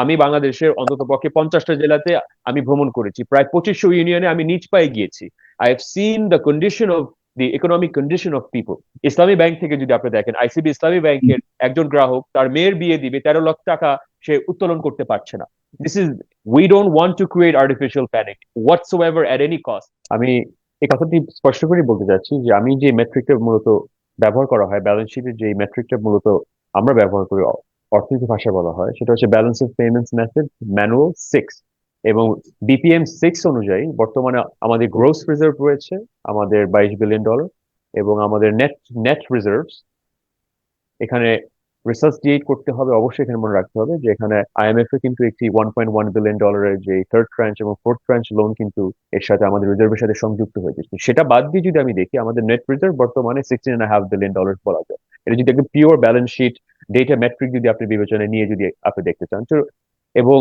আমি বাংলাদেশের অন্তত পক্ষে পঞ্চাশটা জেলাতে আমি ভ্রমণ করেছি। প্রায় পঁচিশশো ইউনিয়নে আমি নিজ পায়ে গিয়েছি। I have seen the condition of the economic condition of people Islami bank থেকে যদি আপনি দেখেন আইসিবি ইসলামী ব্যাংকের একজন গ্রাহক তার মেয়ের বিয়ে দিবে, তেরো লক্ষ টাকা সে উত্তোলন করতে পারছে না। This is we don't want to create artificial panic whatsoever at any cost আমি এই কথাটি স্পষ্ট করে বলতে চাচ্ছি যে আমি যে মেট্রিকটা মূলত ব্যবহার করা হয় ব্যালেন্স শিটের যে মেট্রিকটা মূলত আমরা ব্যবহার করি অর্থনীতি ভাষায় বলা হয়, সেটা হচ্ছে balance of payments method manual six এবং বিপিএম সিক্স অনুযায়ী বর্তমানে আমাদের গ্রোস রিজার্ভ রয়েছে, আমাদের বাইশ বিলিয়ন ডলার এবং আমাদের নেট নেট রিজার্ভস এখানে রিসার্চ ডিয়েট করতে হবে, অবশ্যই এখানে মনে রাখতে হবে যে এখানে আইএমএফ এ কিন্তু একটি ওয়ান পয়েন্ট ওয়ান বিলিয়ন ডলারের যে থার্ড ট্রাঞ্চ এবং ফোর্থ ট্রাঞ্চ লোন কিন্তু এর সাথে আমাদের রিজার্ভের সাথে সংযুক্ত হয়েছে সেটা বাদ দিয়ে যদি আমি দেখি, আমাদের নেট রিজার্ভ বর্তমানে sixteen and half billion dollar বলা যায়। এটা যদি একদম pure balance sheet data metric যদি আপনি বিবেচনায় নিয়ে যদি আপনি দেখতে চান। এবং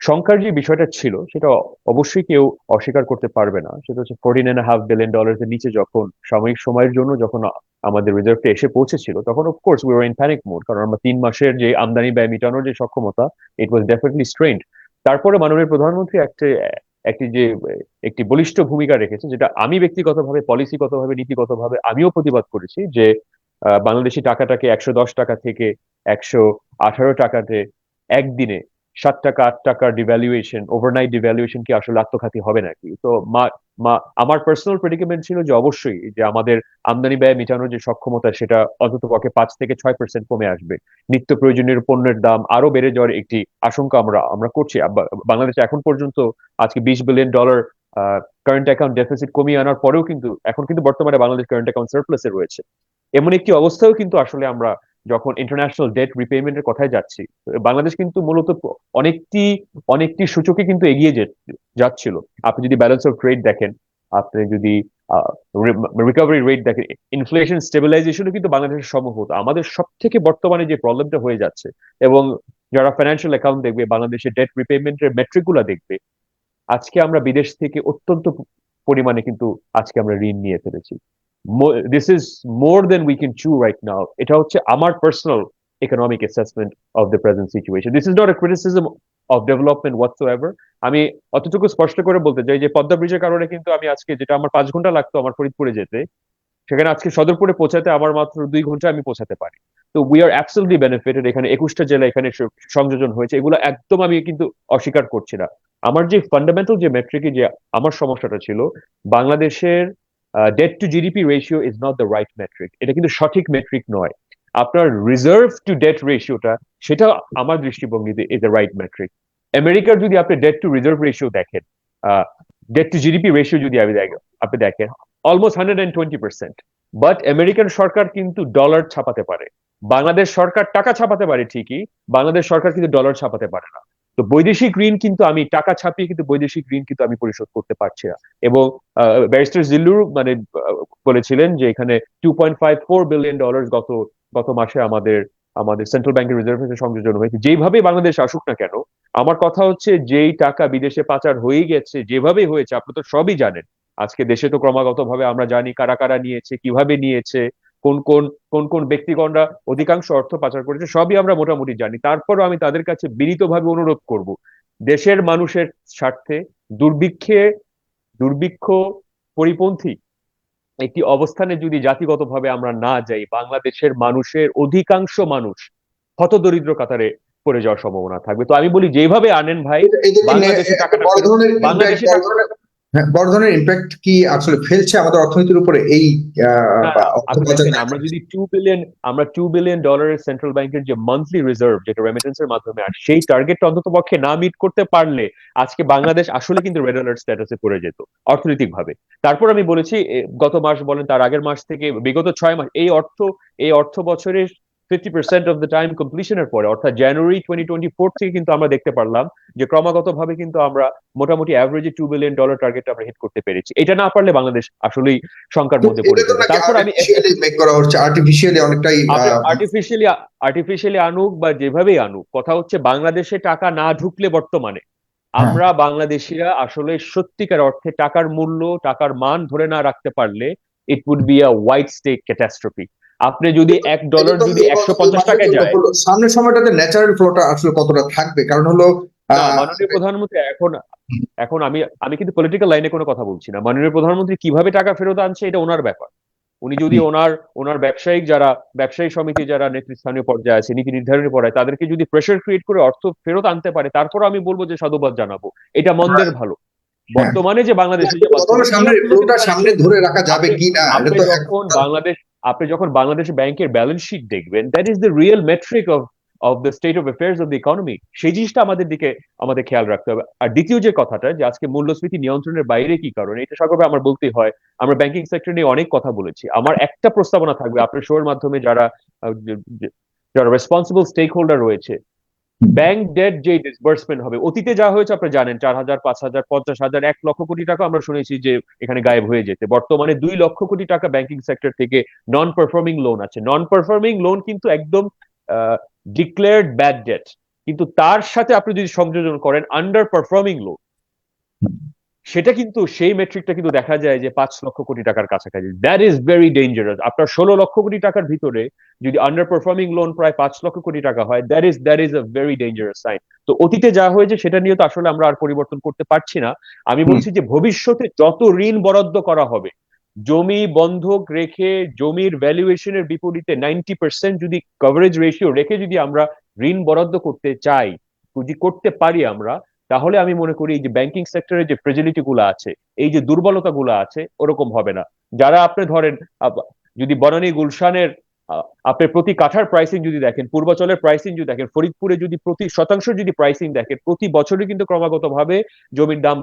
সংখ্যার যে বিষয়টা ছিল, সেটা অবশ্যই কেউ অস্বীকার করতে পারবে না। সেটা হচ্ছে fourteen and half billion dollar নিচে যখন সাময়িক সময়ের জন্য যখন আমাদের রিজার্ভটা এসে পৌঁছেছিল, তখন of course we in panic mode কারণ আমরা তিন মাসের যে আমদানি ব্যয় মিটানোর যে সক্ষমতা ইট ওয়াজ ডেফিনেটলি স্ট্রেন্ড তারপরে মাননীয় প্রধানমন্ত্রী একটা, একটি যে, একটি বলিষ্ঠ ভূমিকা রেখেছে, যেটা আমি ব্যক্তিগতভাবে পলিসিগতভাবে নীতিগতভাবে আমিও প্রতিবাদ করেছি যে বাংলাদেশি টাকাটাকে একশো দশ টাকা থেকে একশো আঠারো টাকাতে একদিনে সাত টাকা, আট টাকার ডিভ্যালুয়েশন ওভারনাইট ডিভ্যালুয়েশন কি আসলে আত্মঘাতী হবে নাকি? তো মা আমার পার্সোনাল প্রেডিকেমেন্ট ছিল যে অবশ্যই যে আমাদের আমদানি ব্যয় মেটানোর যে সক্ষমতা সেটা অন্তত পক্ষে পাঁচ থেকে ছয় পার্সেন্ট কমে আসবে। নিত্য প্রয়োজনীয় পণ্যের দাম আরও বেড়ে যাওয়ার একটি আশঙ্কা আমরা আমরা করছি। বাংলাদেশ এখন পর্যন্ত আজকে বিশ billion dollar current account deficit কমিয়ে আনার পরেও কিন্তু, এখন কিন্তু বর্তমানে বাংলাদেশ কারেন্ট অ্যাকাউন্ট সার্প্লাসে রয়েছে। এমন একটি অবস্থাও কিন্তু আসলে আমরা যখন ইন্টারন্যাশনাল ডেট রিপেমেন্টের কথায় যাচ্ছি, বাংলাদেশ কিন্তু মূলত অনেকটি অনেকটি সূচকে কিন্তু এগিয়ে যাচ্ছিল। আপনি যদি ব্যালেন্স অফ ট্রেড দেখেন, আপনি যদি রিকভারি রেট দেখেন ইনফ্লেশন স্টেবিলাইজেশনও কিন্তু বাংলাদেশের সম্ভব আমাদের সব থেকে বর্তমানে যে প্রবলেমটা হয়ে যাচ্ছে এবং যারা ফাইন্যান্সিয়াল অ্যাকাউন্ট দেখবে, বাংলাদেশের ডেট রিপেমেন্টের মেট্রিকগুলা দেখবে, আজকে আমরা বিদেশ থেকে অত্যন্ত পরিমাণে কিন্তু আজকে আমরা ঋণ নিয়ে ফেলেছি। This is more than we can chew right now এটা হচ্ছে আমার personal economic assessment of the present situation. This is not a criticism of development whatsoever. আমি অতটুকু স্পষ্ট করে বলতে চাই যে পদ্মা ব্রিজের কারণে কিন্তু আমি আজকে যেটা আমার পাঁচ ঘণ্টা লাগতো আমার ফরিদপুরে যেতে, সেখানে আজকে সদরপুরে পৌঁছাতে আমার মাত্র দুই ঘণ্টা আমি পৌঁছাতে পারি। তো উই আর অ্যাবসলিউটলি বেনিফিটেড এখানে একুশটা জেলা এখানে সংযোজন হয়েছে। এগুলো একদম আমি কিন্তু অস্বীকার করছি না। আমার যে ফান্ডামেন্টাল যে মেট্রিকে যে আমার সমস্যাটা ছিল, বাংলাদেশের debt to GDP ratio is not the right metric এটা কিন্তু সঠিক মেট্রিক নয়। আপনার রিজার্ভ টু ডেট রেশিওটা সেটা আমার দৃষ্টিভঙ্গিতে ইজ দ্য রাইট মেট্রিক আমেরিকার যদি আপনি ডেট টু রিজার্ভ রেশিও দেখেন ডেট টু জিডিপি রেশিও যদি আপনি দেখেন almost hundred and twenty percent but American সরকার কিন্তু ডলার ছাপাতে পারে। বাংলাদেশ সরকার টাকা ছাপাতে পারে ঠিকই, বাংলাদেশ সরকার কিন্তু ডলার ছাপাতে পারে না। তো বৈদেশিক ঋণ কিন্তু আমি, টাকা ছাপিয়ে কিন্তু বৈদেশিক ঋণ কিন্তু আমি পরিশোধ করতে পারছি না। এবং ব্যারিস্টার জিল্লুর মানে বলেছিলেন যে এখানে two point five four billion dollar গত গত মাসে আমাদের আমাদের সেন্ট্রাল ব্যাংকের রিজার্ভ সংযোজন হয়েছে। যেভাবে বাংলাদেশ আসুক না কেন, আমার কথা হচ্ছে যেই টাকা বিদেশে পাচার হয়ে গেছে যেভাবে হয়েছে, আপনি তো সবই জানেন। আজকে দেশে তো ক্রমাগত ভাবে আমরা জানি কারা কারা নিয়েছে, কীভাবে নিয়েছে কোন কোন কোন কোন ব্যক্তিগণরা অধিকাংশ অর্থ পাচার করেছে সবই আমরা মোটামুটি জানি। তারপরও আমি তাদের কাছে বিনীতভাবে অনুরোধ করব দেশের মানুষের স্বার্থে দুর্ভিক্ষে দুর্ভিক্ষ পরিপন্থী একটি অবস্থানে যদি জাতিগতভাবে আমরা না যাই বাংলাদেশের মানুষের অধিকাংশ মানুষ হতদরিদ্র কাতারে পড়ে যাওয়ার সম্ভাবনা থাকবে। তো আমি বলি যেভাবে আনেন ভাই বাংলাদেশে টাকাটা বাংলাদেশে হ্যাঁ, বড় ধরনের ইম্প্যাক্ট কি আসলে ফেলছে আমাদের অর্থনীতির উপরে এই আমরা যদি টু বিলিয়ন আমরা টু বিলিয়ন ডলারের সেন্ট্রাল ব্যাংকের যে মান্থলি রিজার্ভ যেটা রেমিটেন্সের মাধ্যমে আর সেই টার্গেটটা অন্তত পক্ষে না মিট করতে পারলে আজকে বাংলাদেশ আসলে কিন্তু রেড অ্যালার্ট স্ট্যাটাসে পড়ে যেত অর্থনৈতিক ভাবে তারপর আমি বলেছি গত মাস বলেন তার আগের মাস থেকে বিগত ছয় মাস এই অর্থ এই অর্থ বছরের fifty percent of the time কমপ্লিশনের পরে অর্থাৎ জানুয়ারি টোয়েন্টি টোয়েন্টি ফোর থেকে কিন্তু আমরা দেখতে পারলাম যে ক্রমাগত ভাবে কিন্তু আমরা মোটামুটি অ্যাভারেজে টু বিলিয়ন ডলার টার্গেট আমরা হিট করতে পেরেছি। এটা না পারলে বাংলাদেশ আসলেই শঙ্কার মধ্যে পড়ে যাবে। তারপর আমি আর্টিফিশিয়ালি অনেকটাই আর্টিফিশিয়ালি আর্টিফিশিয়ালি আনুক বা যেভাবেই আনুক কথা হচ্ছে বাংলাদেশে টাকা না ঢুকলে বর্তমানে। আমরা বাংলাদেশিরা আসলে সত্যিকার অর্থে টাকার মূল্য টাকার মান ধরে না রাখতে পারলে it would be a white state catastrophe আপনি যদি এক ডলার যদি একশো পঞ্চাশ টাকায় যায় সামনের সময়টাতে ন্যাচারাল ফ্লোটা আসলে কতটা থাকবে? কারণ হলো মাননীয় প্রধানমন্ত্রী এখন এখন আমি আমি কিন্তু পলিটিক্যাল লাইনে কোনো কথা বলছি না। মাননীয় প্রধানমন্ত্রী কীভাবে টাকা ফেরত আনছে এটা ওনার ব্যাপার। উনি যদি ওনার ওনার ব্যবসায়িক যারা ব্যবসায়ী সমিতি যারা নেতৃস্থানীয় পর্যায়ে আছে নীতি নির্ধারণী পড়ায় তাদেরকে যদি প্রেশার ক্রিয়েট করে অর্থ ফেরত আনতে পারে তারপর আমি বলব যে সাধুবাদ জানাব। এটা মন্দের ভালো। বর্তমানে যে বাংলাদেশে সামনে ধরে রাখা যাবে আপনি- কি না তো যখন বাংলাদেশ আপনি যখন বাংলাদেশ ব্যাংকের ব্যালেন্স শিট দেখবেন that is the real metric of of the state of affairs of the economy সেই জিনিসটা আমাদের দিকে, আমাদের খেয়াল রাখতে হবে। আর দ্বিতীয় যে কথাটা, যে আজকে মূল্যস্ফীতি নিয়ন্ত্রণের বাইরে কি কারণে, এটা সকলভাবে আমার বলতেই হয়, আমরা ব্যাংকিং সেক্টর নিয়ে অনেক কথা বলেছি। আমার একটা প্রস্তাবনা থাকবে, আপনার শোয়ের মাধ্যমে যারা যারা রেসপন্সিবল স্টেক হোল্ডার রয়েছে ব্যাংক ডেট যে ডিসবার্সমেন্ট হবে, অতীতে যা হয়েছে আপনি জানেন, চার হাজার, পাঁচ হাজার, পঞ্চাশ হাজার, এক লক্ষ কোটি টাকা আমরা শুনেছি যে এখানে গায়েব হয়ে যেতে। বর্তমানে দুই লক্ষ কোটি টাকা ব্যাংকিং সেক্টর থেকে নন পারফর্মিং লোন আছে। নন পারফর্মিং লোন কিন্তু একদম ডিক্লেয়ার্ড ব্যাড ডেট কিন্তু তার সাথে আপনি যদি সংযোজন করেন আন্ডার পারফর্মিং লোন সেটা কিন্তু সেই মেট্রিকটা কিন্তু দেখা যায় যে পাঁচ লক্ষ কোটি টাকার কাছাকাছি। দ্যাট ইজ ভেরি ডেঞ্জারাস আপনার ষোলো লক্ষ কোটি টাকার ভিতরে যদি আন্ডার পারফর্মিং লোন প্রায় পাঁচ লক্ষ কোটি টাকা হয় that is that is a very dangerous sign তো অতীতে যা হয়েছে সেটা নিয়ে তো আসলে আমরা আর পরিবর্তন করতে পারছি না। আমি বলছি যে ভবিষ্যতে যত ঋণ বরাদ্দ করা হবে জমি বন্ধক রেখে জমির ভ্যালুয়েশনের বিপরীতে নাইনটি পার্সেন্ট যদি কভারেজ রেশিও রেখে যদি আমরা ঋণ বরাদ্দ করতে চাই যদি করতে পারি আমরা তাহলে আমি মনে করি এই যে ব্যাংকিং সেক্টরের যে ফ্রেজিলিটি গুলো আছে, এই যে দুর্বলতা গুলো আছে, ওরকম হবে না। যারা আপনি ধরেন যদি বনানী গুলশানের আপনি প্রতি কাঠার প্রাইসিং যদি দেখেন, পূর্বাচলের প্রাইসিং যদি দেখেন, ফরিদপুরে যদি প্রতি শতাংশ যদি প্রাইসিং দেখেন, প্রতি বছরই কিন্তু ক্রমাগতভাবে জমির দাম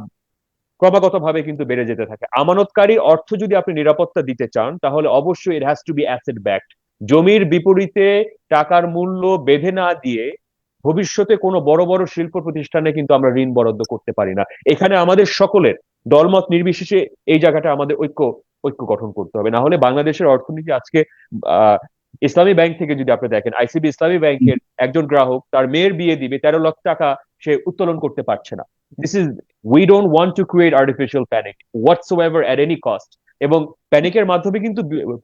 ক্রমাগতভাবে কিন্তু বেড়ে যেতে থাকে। আমানতকারী অর্থ যদি আপনি নিরাপত্তা দিতে চান, তাহলে অবশ্যই it has to be asset backed জমির বিপরীতে টাকার মূল্য বেঁধে না দিয়ে ভবিষ্যতে কোনো বড় বড় শিল্প প্রতিষ্ঠানে কিন্তু আমরা ঋণ বরাদ্দ করতে পারি না। এখানে আমাদের সকলের দলমত নির্বিশেষে এই জায়গাটা আমাদের ঐক্য ঐক্য গঠন করতে হবে। না হলে বাংলাদেশের অর্থনীতি আজকে ইসলামী ব্যাংক থেকে যদি আপনি দেখেন, আইসিবি ইসলামী ব্যাংকের একজন গ্রাহক তার মেয়ের বিয়ে দিবে, তেরো লক্ষ টাকা সে উত্তোলন করতে পারছে না। This is we don't want to create artificial panic whatsoever at any cost এবং প্যানিকের মাধ্যমে কিন্তু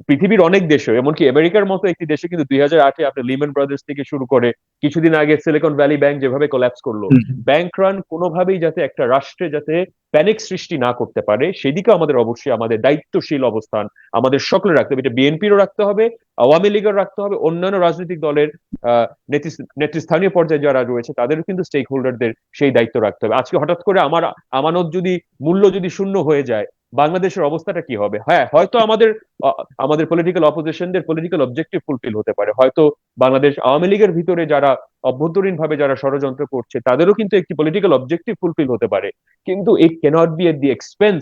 পৃথিবীর অনেক দেশে এমনকি আমেরিকার মতো একটি দেশে কিন্তু দুই হাজার আটে আপনি লিমেন ব্রাদার্স থেকে শুরু করে কিছুদিন আগে সিলিকন ভ্যালি ব্যাংক যেভাবে কোল্যাপস করল ব্যাংক রান কোনোভাবেই যাতে একটা রাষ্ট্রে যাতে প্যানিক সৃষ্টি না করতে পারে সেদিকে আমাদের অবশ্যই আমাদের দায়িত্বশীল অবস্থান আমাদের সকলে রাখতে হবে। এটা বিএনপিরও রাখতে হবে আওয়ামী লীগের রাখতে হবে অন্যান্য রাজনৈতিক দলের আহ, নেতৃ- নেতৃস্থানীয় পর্যায়ে যারা রয়েছে তাদেরও কিন্তু স্টেক হোল্ডারদের সেই দায়িত্ব রাখতে হবে। আজকে হঠাৎ করে আমার আমানত যদি মূল্য যদি শূন্য হয়ে যায় বাংলাদেশের অবস্থাটা কি হবে? হ্যাঁ হয়তো আমাদের আমাদের পলিটিক্যাল অপোজিশনদের পলিটিক্যাল অবজেক্টিভ ফুলফিল হতে পারে। হয়তো বাংলাদেশ আওয়ামী লীগের ভিতরে যারা অভ্যন্তরীণ ভাবে যারা ষড়যন্ত্র করছে তাদেরও কিন্তু একটি পলিটিক্যাল অবজেক্টিভ ফুলফিল হতে পারে। কিন্তু it cannot be at the expense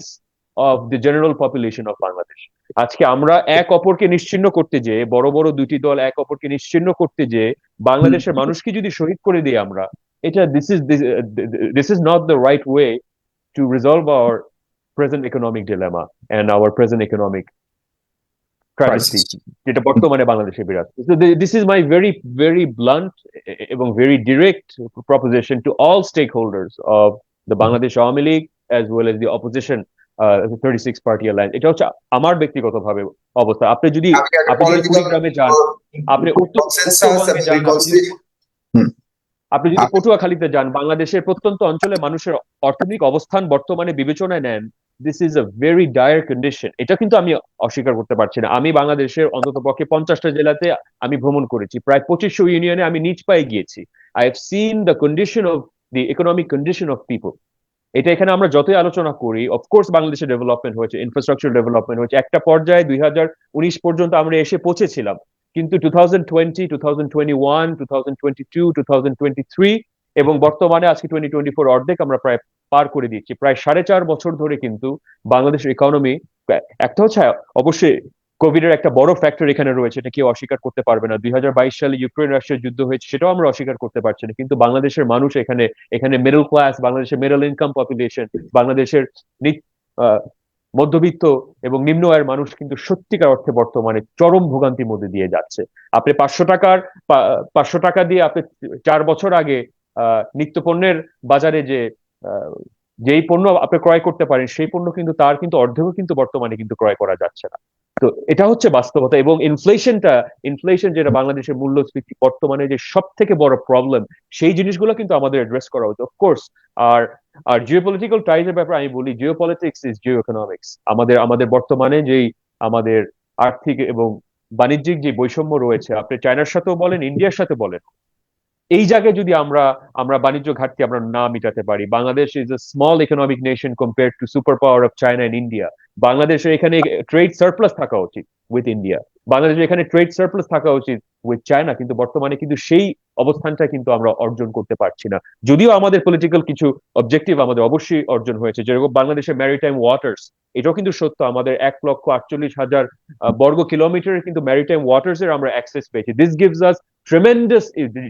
of the general population of Bangladesh আজকে আমরা এক অপরকে নিশ্চিন্ন করতে যে বড় বড় দুটি দল এক অপরকে নিশ্চিন্ন করতে যে বাংলাদেশের মানুষকে যদি শহীদ করে দিই আমরা এটা this is this is not the right way to resolve our present economic dilemma and our present economic crisis যেটা বর্তমানে বাংলাদেশে বিরাজ this is my very very blunt এবং very direct proposition to all stakeholders of the Bangladesh Awami League as well as the opposition thirty six party alliance এটা হচ্ছে আমার ব্যক্তিগত ভাবে অবস্থা। আপনি যদি আপনি যদি কুড়িগ্রামে যান আপনি উত্তর আপনি যদি- পটুয়াখালীতে যান বাংলাদেশের প্রত্যন্ত অঞ্চলে মানুষের অর্থনৈতিক অবস্থান বর্তমানে বিবেচনায় নেন this is a very dire condition এটা কিন্তু আমি অস্বীকার করতে পারছি না। আমি বাংলাদেশের অন্তত পক্ষে পঞ্চাশটা জেলাতে আমি ভ্রমণ করেছি। প্রায় পঁচিশশো ইউনিয়নে আমি নিজ পায়ে গিয়েছি। I have seen the condition of the economic condition of people এটা এখানে আমরা যতই আলোচনা করি অফকোর্স বাংলাদেশের ডেভেলপমেন্ট হয়েছে ইনফ্রাস্ট্রাকচার ডেভেলপমেন্ট হয়েছে। একটা পর্যায়ে দুই হাজার উনিশ পর্যন্ত আমরা এসে পৌঁছেছিলাম। কিন্তু two thousand twenty two thousand twenty one two thousand twenty two two thousand twenty three এবং বর্তমানে আজকে টোয়েন্টি টোয়েন্টি ফোর অর্ধেক আমরা প্রায় পার করে দিচ্ছি। প্রায় সাড়ে চার বছর ধরে কিন্তু বাংলাদেশের ইকোনমি একটা হচ্ছে অবশ্যই কোভিড এর একটা বড় ফ্যাক্টর এখানে রয়েছে এটা কেউ অস্বীকার করতে পারবে না। দুই হাজার বাইশ সালে ইউক্রেন রাশিয়ার যুদ্ধ হয়েছে সেটাও আমরা অস্বীকার করতে পারছি না। কিন্তু বাংলাদেশের মানুষ এখানে এখানে মিডল ক্লাস বাংলাদেশের মিডল ইনকাম পপুলেশন বাংলাদেশের মধ্যবিত্ত এবং নিম্ন আয়ের মানুষ কিন্তু সত্যিকার অর্থে বর্তমানে চরম ভোগান্তির মধ্যে দিয়ে যাচ্ছে। আপনি পাঁচশো টাকার পাঁচশো টাকা দিয়ে আপনি চার বছর আগে আহ, নিত্যপণ্যের বাজারে যে যেই পণ্য আপনি ক্রয় করতে পারেন, সেই পণ্য কিন্তু তার কিন্তু অর্ধেকও কিন্তু বর্তমানে কিন্তু ক্রয় করা যাচ্ছে না। তো এটা হচ্ছে বাস্তবতা এবং ইনফ্লেশনটা ইনফ্লেশন যেটা বাংলাদেশের মূল্যস্ফীতি, বর্তমানে যে সব থেকে বড় প্রবলেম সেই জিনিসগুলো কিন্তু আমাদের অ্যাড্রেস করা উচিত। অফকোর্স আর আর জিওপলিটিক্যাল টাইজের ব্যাপারে আমি বলি জিওপলিটিক্স ইজ জিও ইকোনমিক্স আমাদের আমাদের বর্তমানে যেই আমাদের আর্থিক এবং বাণিজ্যিক যে বৈষম্য রয়েছে, আপনি চায়নার সাথেও বলেন ইন্ডিয়ার সাথে বলেন এই জায়গায় যদি আমরা আমরা বাণিজ্য ঘাটতি আমরা না মিটাতে পারি, Bangladesh is a small economic nation compare to super power of China and India বাংলাদেশের এখানে ট্রেড সারপ্লাস থাকা উচিত উইথ ইন্ডিয়া বাংলাদেশের এখানে ট্রেড সারপ্লাস থাকা উচিত উইথ চায়না কিন্তু বর্তমানে কিন্তু সেই অবস্থানটা কিন্তু আমরা অর্জন করতে পারছি না। যদিও আমাদের পলিটিক্যাল কিছু অবজেক্টিভ আমাদের অবশ্যই অর্জন হয়েছে, যেরকম বাংলাদেশের ম্যারিটাইম ওয়াটার্স এটাও কিন্তু সত্য, আমাদের এক লক্ষ আটচল্লিশ হাজার বর্গ কিলোমিটার কিন্তু ম্যারিটাইম ওয়াটার্স এর আমরা অ্যাক্সেস পেয়েছি। This gives us tremendous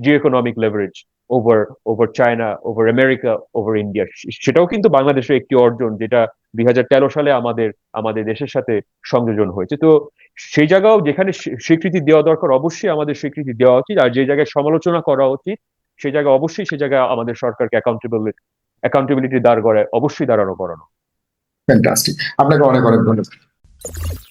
geoeconomic leverage over over China over America over India সেটাও কিন্তু বাংলাদেশের একটি অর্জন, যেটা দুই সালে আমাদের আমাদের দেশের সাথে সংযোজন হয়েছে। তো সেই জায়গাও যেখানে স্বীকৃতি দেওয়া দরকার, অবশ্যই আমাদের স্বীকৃতি দেওয়া উচিত। আর যে জায়গায় সমালোচনা করা উচিত সেই জায়গায় অবশ্যই সে জায়গায় আমাদের সরকারকে অ্যাকাউন্টেবল অ্যাকাউন্টেবিলিটি দাঁড় করে অবশ্যই দাঁড়ানো করানো। আপনাকে অনেক অনেক ধন্যবাদ।